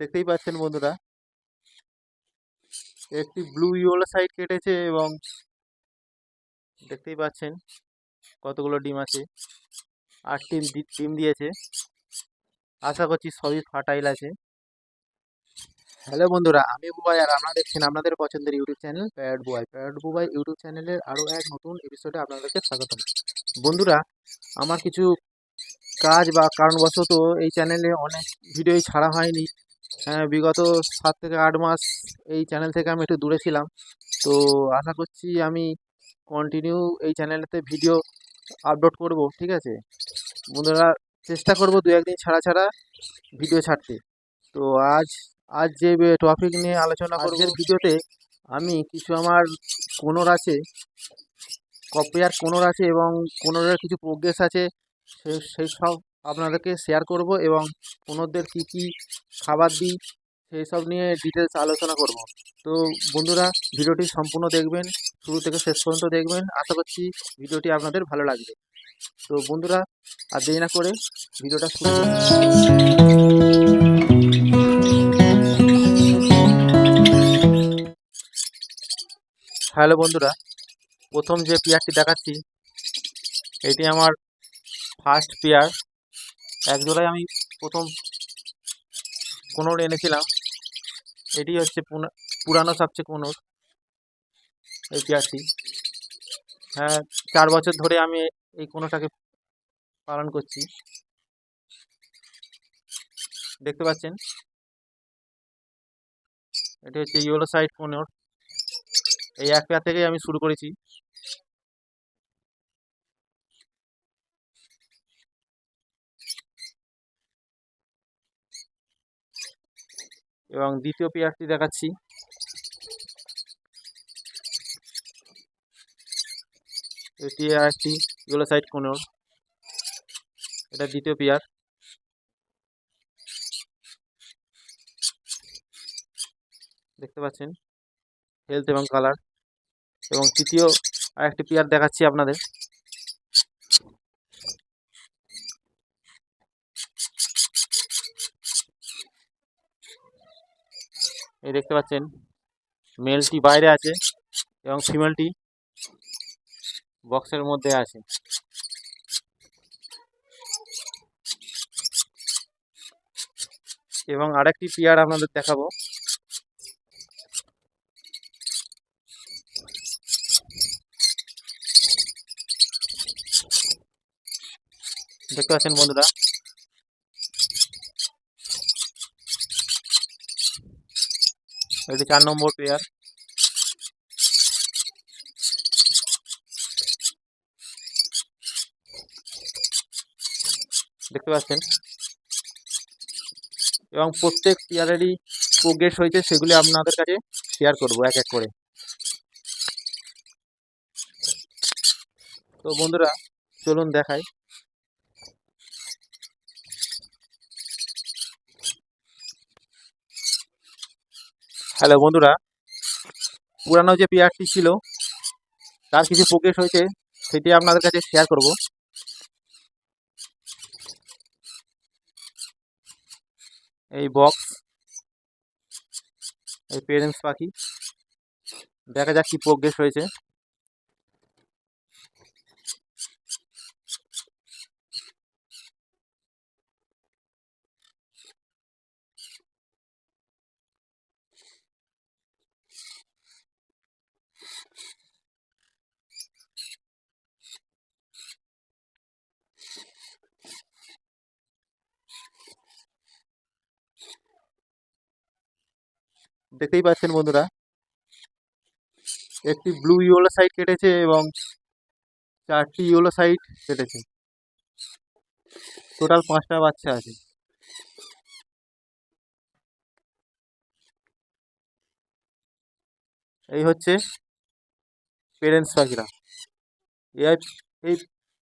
দেখতেই পাচ্ছেন বন্ধুরা। একটি ব্লু ইয়েলো সাইড কেটেছে এবং দেখতেই পাচ্ছেন কতগুলো ডিম আছে। আর ডিম ডিম দিয়েছে। আশা করছি সবই ফার্টাইল আছে। হ্যালো বন্ধুরা, আমি বুবাই আর আপনারা দেখছেন আপনাদের পছন্দের YouTube channel pad Bubai pad Bubai YouTube চ্যানেলের আরও এক নতুন এপিসোডে আপনাদেরকে স্বাগতম। বন্ধুরা, আমার কিছু কাজ বা কারণবশত এই চ্যানেলে অনেক ভিডিওই ছাড়া হয়নি। হ্যাঁ বিগত সাত থেকে আট মাস এই চ্যানেল থেকে আমি একটু দূরে ছিলাম। তো আশা করছি আমি কন্টিনিউ এই চ্যানেলেতে ভিডিও আপলোড করব ঠিক আছে? বন্ধুরা চেষ্টা করব দু একদিন ছাড়া ছাড়া ভিডিও ছাড়তে। তো আজ আজ যে টপিক নিয়ে আলোচনা করব ভিডিওতে আমি কিছু আমার কোনর আছে কপিয়ার কোনর আছে এবং কোনরের কিছু প্রোগ্রেস আছে সেই সব আপনাদেরকে শেয়ার করব এবং কোনরদের কী কী খাবার দিই, সেই সব নিয়ে ডিটেলস আলোচনা করব। তো বন্ধুরা, ভিডিওটি সম্পূর্ণ দেখবেন, শুরু থেকে শেষ পর্যন্ত দেখবেন। আশা করছি ভিডিওটি আপনাদের ভালো লাগবে। তো বন্ধুরা, আর দেরি না করে ভিডিওটা শুরু। হ্যালো বন্ধুরা, প্রথম যে পেয়ারটি দেখাচ্ছি, এটি আমার ফার্স্ট পেয়ার। এক জোড়ায় আমি প্রথম কোনোর এনেছিলাম। এটি হচ্ছে পুরানো সবচেয়ে কোনোর এই পেয়ারটি হ্যাঁ চার বছর ধরে আমি এই কোনোটাকে পালন করছি। দেখতে পাচ্ছেন? এটি হচ্ছে ইয়েলো সাইড কোনোর এই এক পেয়ার থেকেই আমি শুরু করেছি। এবং দ্বিতীয় পেয়ারটি দেখাচ্ছি। এটি আর একটি ইয়েলো কোনোর। এটা দ্বিতীয় পেয়ার। দেখতে পাচ্ছেন? হেলথ এবং কালার। এবং তৃতীয় আর একটি পেয়ার দেখাচ্ছি আপনাদের। এই দেখতে পাচ্ছেন, মেলটি বাইরে আছে এবং ফিমেলটি বক্সের মধ্যে আছে। এবং আরেকটি পেয়ার আপনাদের দেখাবো। দেখতে পাচ্ছেন বন্ধুরা এটি চার নম্বর পেয়ার দেখতে পাচ্ছেন? এবং প্রত্যেক পেয়ারেরই প্রোগ্রেস হয়েছে, সেগুলি আপনাদের কাছে শেয়ার করব এক এক করে। তো বন্ধুরা, চলুন দেখাই। হ্যালো, বন্ধুরা। পুরানো যে পেয়ারটি ছিল, তার কিছু প্রোগ্রেস হয়েছে, সেটি আপনাদের কাছে শেয়ার করব। এই বক্স এই পেরেন্টস পাখি, দেখা যাক কি প্রোগ্রেস হয়েছে। দেখতেই পাচ্ছেন বন্ধুরা। একটি ব্লু ইয়েলো সাইড কেটেছে এবং চারটি ইয়েলো সাইড কেটেছে। টোটাল পাঁচটা বাচ্চা আছে। এই হচ্ছে পেরেন্টস পাখিরা। এই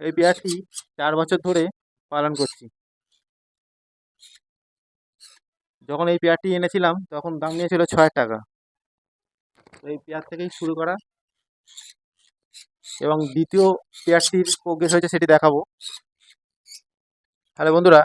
এই পেয়ারটি চার বছর ধরে পালন করছি। যখন এই পেয়ারটি এনেছিলাম, তখন দাম নিয়েছিল ছয় টাকা। তো এই পেয়ার থেকেই শুরু করা। এবং দ্বিতীয় পেয়ারটির প্রোগ্রেস হয়েছে সেটি দেখাবো। তাহলে বন্ধুরা,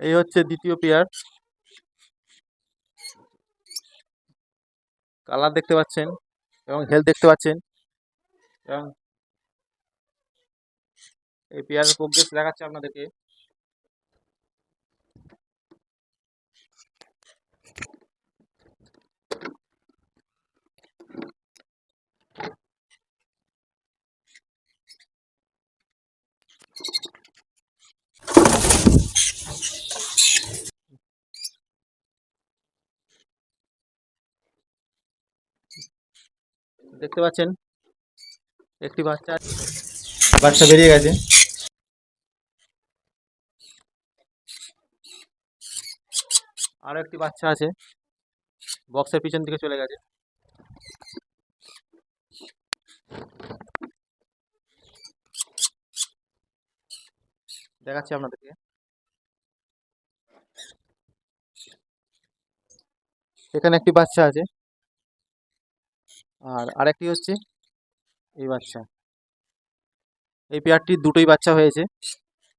এই হচ্ছে দ্বিতীয় পেয়ার। কালার দেখতে পাচ্ছেন এবং হেলথ দেখতে পাচ্ছেন। এবং এই পেয়ারের প্রোগ্রেস দেখাচ্ছে আপনাদেরকে। দেখতে পাচ্ছেন? একটি বাচ্চা। বাচ্চা বেরিয়ে গেছে। আরও একটি বাচ্চা আছে। বক্সের পিছন দিকে চলে গেছে। দেখাচ্ছি আপনাদেরকে। এখানে একটি বাচ্চা আছে। আর আরেকটি হচ্ছে এই বাচ্চা। এই পেয়ারটির দুটোই বাচ্চা হয়েছে।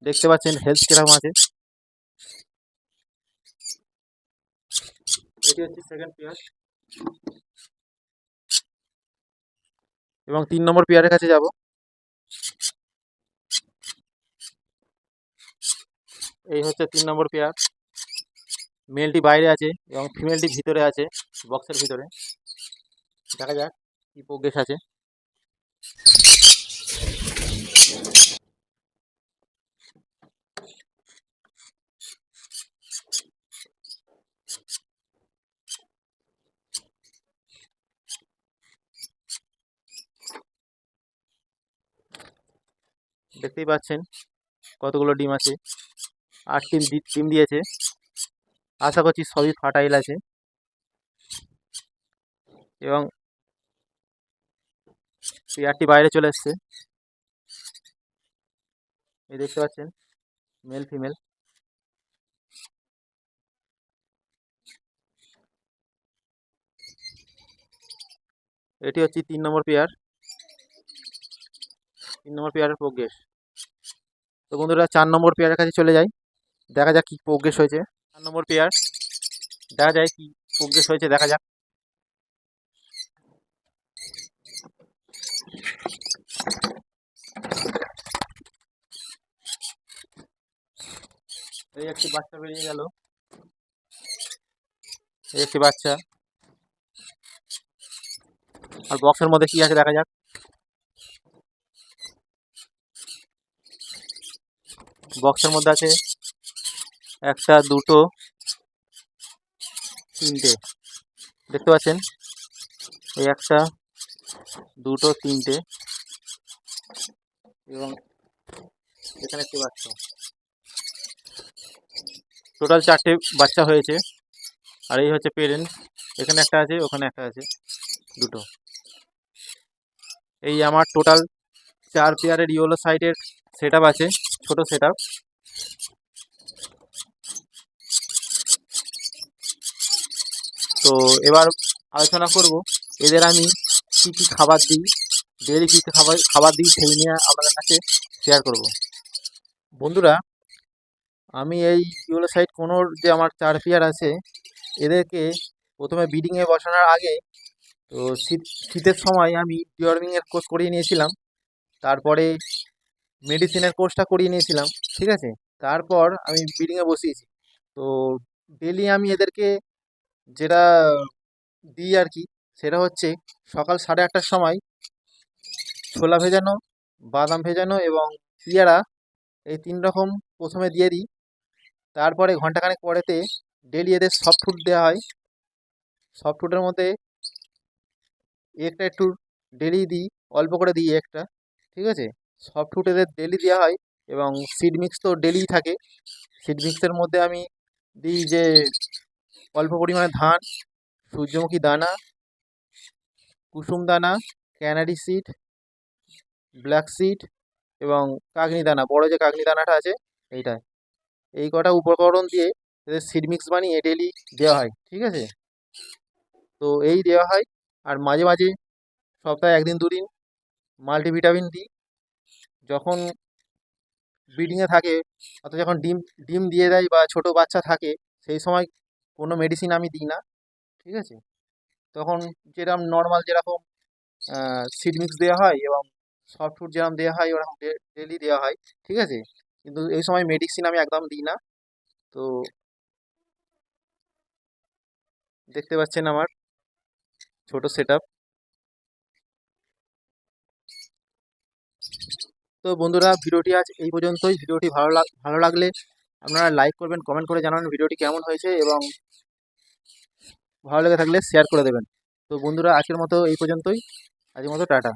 দেখতে পাচ্ছেন হেলথ কীরকম আছে। এটি হচ্ছে সেকেন্ড পেয়ার এবং তিন নম্বর পেয়ারের কাছে যাব। এই হচ্ছে তিন নম্বর পেয়ার মেলটি বাইরে আছে এবং ফিমেলটি ভিতরে আছে বক্সের ভিতরে। দেখা যাক কি প্রোগ্রেস আছে। দেখতেই পাচ্ছেন কতগুলো ডিম আছে। আট দি- ডিম দিয়েছে। আশা করছি সবই ফার্টাইল আছে। এবং পেয়ারটি বাইরে চলে এসছে। এই দেখতে পাচ্ছেন মেল ফিমেল এটি হচ্ছে তিন নম্বর পেয়ার। তিন নম্বর পেয়ারের প্রোগ্রেস। তো বন্ধুরা, চার নম্বর পেয়ারের কাছে চলে যাই। দেখা যাক কি প্রোগ্রেস হয়েছে। চার নম্বর পেয়ার। দেখা যায় কি প্রোগ্রেস হয়েছে, দেখা যাক। এই একটি বাচ্চা বেরিয়ে গেল। এই একটি বাচ্চা। আর বক্সের মধ্যে কি আছে দেখা যাক। বক্সের মধ্যে আছে একটা, দুটো, তিনটে। দেখতে পাচ্ছেন? এই একটা, দুটো, তিনটে। এবং এখানে একটি বাচ্চা। টোটাল চারটে বাচ্চা হয়েছে। আর এই হচ্ছে পেরেন্টস এখানে একটা আছে, ওখানে একটা আছে। দুটো। এই আমার টোটাল চার পেয়ারের ইয়েলো সাইডের সেট আছে, ছোট সেট তো এবার আলোচনা করব, এদের আমি কী কী খাবার দিই ডেলি কী কী খাবার খাবার দিই সেই নিয়ে আপনাদের কাছে শেয়ার করব। বন্ধুরা আমি এই ইউলো সাইড কোনোর যে আমার চার পিয়ার আছে, এদেরকে প্রথমে ব্রিডিংয়ে বসানোর আগে, তো শীত, শীতের সময় আমি ডিওয়ার্মিংয়ের কোর্স করিয়ে নিয়েছিলাম। তারপরে মেডিসিনের কোর্সটা করিয়ে নিয়েছিলাম, ঠিক আছে? তারপর আমি ব্রিডিংয়ে বসিয়েছি। তো ডেলি আমি এদেরকে যেটা দিই আর কি, সেটা হচ্ছে সকাল সাড়ে আটটার সময় ছোলা ভেজানো, বাদাম ভেজানো এবং পেয়ারা, এই তিন রকম প্রথমে দিয়ে দিই। তারপরে ঘন্টাখানেক পরেতে ডেলি এদের সফট ফুড দেওয়া হয়। সফট ফুডের মধ্যে একটা একটু ডেলি দিই, অল্প করে দিই একটা ঠিক আছে? সফট ফুড এদের ডেলি দেওয়া হয় এবং সিড মিক্স তো ডেলিই থাকে। সিড মিক্সের মধ্যে আমি দিই যে অল্প পরিমাণে ধান, সূর্যমুখী দানা, কুসুম দানা ক্যানারি সিড ব্ল্যাক সিড এবং কাগনি দানা। বড় যে কাগনি দানাটা আছে, এইটা। এই কটা উপকরণ দিয়ে এদের সিড মিক্স বানিয়ে ডেলি দেওয়া হয়, ঠিক আছে? তো এই দেওয়া হয়, আর মাঝে মাঝে সপ্তাহে একদিন দুদিন মাল্টিভিটামিন দিই। যখন ব্রিডিংয়ে থাকে, অর্থাৎ যখন ডিম ডিম দিয়ে দেয় বা ছোটো বাচ্চা থাকে, সেই সময় কোনো মেডিসিন আমি দিই না, ঠিক আছে? তখন যেরকম নর্মাল যেরকম সিড মিক্স দেওয়া হয় এবং সফট ফুড যেরকম দেওয়া হয়, ওরকম ডেলি দেওয়া হয়, ঠিক আছে? কিন্তু এই সময় মেডিসিন আমি একদম দিই না। তো দেখতে পাচ্ছেন আমার ছোট সেট তো বন্ধুরা, ভিডিওটি আজ এই পর্যন্তই। ভিডিওটি ভালো ভালো লাগলে আপনারা লাইক করবেন কমেন্ট করে জানাবেন ভিডিওটি কেমন হয়েছে এবং ভালো লেগে থাকলে শেয়ার করে দেবেন। তো বন্ধুরা, আজকের মতো এই পর্যন্তই। আজকের মতো টাটা।